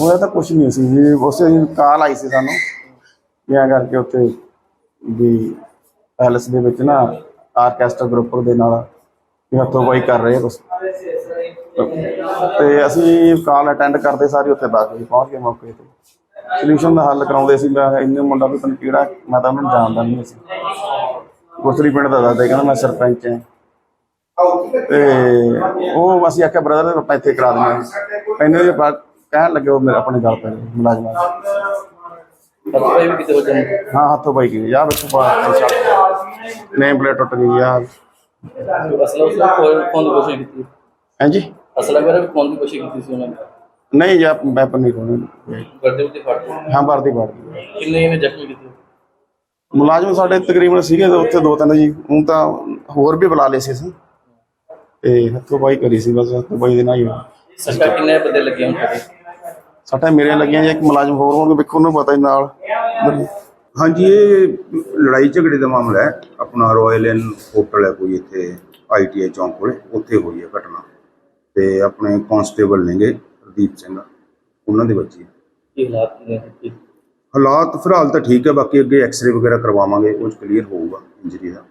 ਹੋਇਆ ਤਾਂ ਕੁਝ ਨਹੀਂ ਸੀ ਜੀ। ਉਸੇ ਦਿਨ ਕਾਲ ਆਈ ਸੀ ਸਾਨੂੰ ਵੀ ਐਂ ਕਰਕੇ ਉੱਥੇ ਵੀ ਪੈਲਸ ਦੇ ਵਿੱਚ ਨਾ ਆਰਕੈਸਟਰਾ ਗਰੁੱਪ ਦੇ ਨਾਲ ਵੀ ਹੱਥੋਂ ਕਰ ਰਹੇ ਆ ਕੁਛ। ਤੇ ਅਸੀਂ ਕਾਲ ਅਟੈਂਡ ਕਰਦੇ ਸਾਰੇ ਉੱਥੇ ਬਾਅਦ ਵਿੱਚ ਪਹੁੰਚ ਗਏ ਮੌਕੇ ਤੇ। ਸੋਲੂਸ਼ਨ ਦਾ ਹੱਲ ਕਰਾਉਂਦੇ ਸੀ, ਮੈਂ ਇੰਨੇ ਮੁੰਡਾ ਵੀ ਤੈਨੂੰ ਕਿਹੜਾ ਮੈਂ ਤਾਂ ਉਹਨੂੰ ਜਾਣਦਾ ਨਹੀਂ ਸੀ। ਗੁਰਸਰੀ ਪਿੰਡ ਦਾ ਦੱਸਦਾ, ਕਹਿੰਦਾ ਮੈਂ ਸਰਪੰਚ ਹਾਂ। ਤੇ ਉਹ ਅਸੀਂ ਆਖਿਆ ਬ੍ਰਦਰ ਆਪਾਂ ਇੱਥੇ ਕਰਾ ਦਿੰਦੇ ਹਾਂ। ਇੰਨੇ ਦੇ ਬਾਅਦ ਕਹਿਣ ਲੱਗੇ ਉਹ ਮੇਰੇ ਆਪਣੇ ਗੱਲ ਪੈ ਗਏ ਮੁਲਾਜ਼ਮਾਂ ਦੇ। ਵੀ ਕਿਤੇ ਹਾਂ ਹੱਥੋਂ ਬਾਈ ਗਈ। ਯਾ ਵਿੱਚ ਨੇਮ ਪਲੇਟ ਟੁੱਟ ਗਈ ਆ ਅਸਲਾ ਉਸ ਕੋਲ ਫੋਨ ਦੀ ਕੋਸ਼ਿਸ਼ ਕੀਤੀ? ਹਾਂਜੀ? ਅਸਲਾ ਵਗੈਰਾ ਵੀ ਫੋਨ ਦੀ ਕੋਸ਼ਿਸ਼ ਕੀਤੀ ਸੀ ਉਹਨਾਂ ਨੇ? ਨਹੀਂ ਜੀ ਵੈਪਨ ਨਹੀਂ ਕੋਣੇ ਕਰਦੇ ਉੱਤੇ ਫੜ ਕੇ। ਹਾਂ ਵਰਦੀ ਫੜ ਗਈ ਕਿੰਨੇ ਇਹਨੇ ਜ਼ਖਮੀ ਕੀਤੇ? ਮੁਲਾਜ਼ਮ ਸਾਡੇ ਤਕਰੀਬਨ ਸੀਗੇ ਤੇ ਉੱਥੇ ਦੋ ਤਿੰਨ ਜੀ। ਹੁਣ ਤਾਂ ਹੋਰ ਵੀ ਬੁਲਾ ਲਏ ਸੀ ਅਸੀਂ। ਤੇ ਹੱਥੋਂ ਬਾਈ ਕਰੀ ਸੀ ਬਸ ਹੱਥੋਂ ਬਾਈ ਦੇ ਨਾਲ ਹੀ ਹੋਇਆ। ਸੱਟਾਂ ਕਿੰਨੇ ਬੰਦੇ ਲੱਗੇ ਹੁਣ ਤੁਹਾਡੇ? ਸੱਟਾਂ ਮੇਰੇ ਲੱਗੀਆਂ ਜੀ ਇੱਕ ਮੁਲਾਜ਼ਮ ਹੋਰ ਹੋਣਗੇ ਵੇਖੋ ਉਹਨੂੰ ਪਤਾ ਹੀ ਨਾਲ। ਹਾਂਜੀ ਇਹ ਲੜਾਈ ਝਗੜੇ ਦਾ ਮਾਮਲਾ ਹੈ। ਆਪਣਾ ਰਾਇਲ ਇਨ ਹੋਟਲ ਹੈ ਕੋਈ ਇੱਥੇ ਆਈਟੀਆਈ ਚੌਂਕ ਕੋਲੇ ਉੱਥੇ ਹੋਈ ਹੈ ਘਟਨਾ। ਤੇ ਆਪਣੇ ਕਾਂਸਟੇਬਲ ਨੇਗੇ ਪ੍ਰਦੀਪ ਸਿੰਘ। ਉਹਨਾਂ ਦੇ ਬੱਚੇ। ਕੀ ਹਾਲਾਤ ਨੇ ਕੀ ਹਾਲਾਤ ਫਿਲਹਾਲ ਤਾਂ ਠੀਕ ਹੈ ਬਾਕੀ ਅੱਗੇ ਐਕਸ-ਰੇ ਵਗੈਰਾ ਕਰਵਾਵਾਂਗੇ ਉਹ ਕਲੀਅਰ ਹੋਊਗਾ ਇੰਜਰੀ ਦਾ।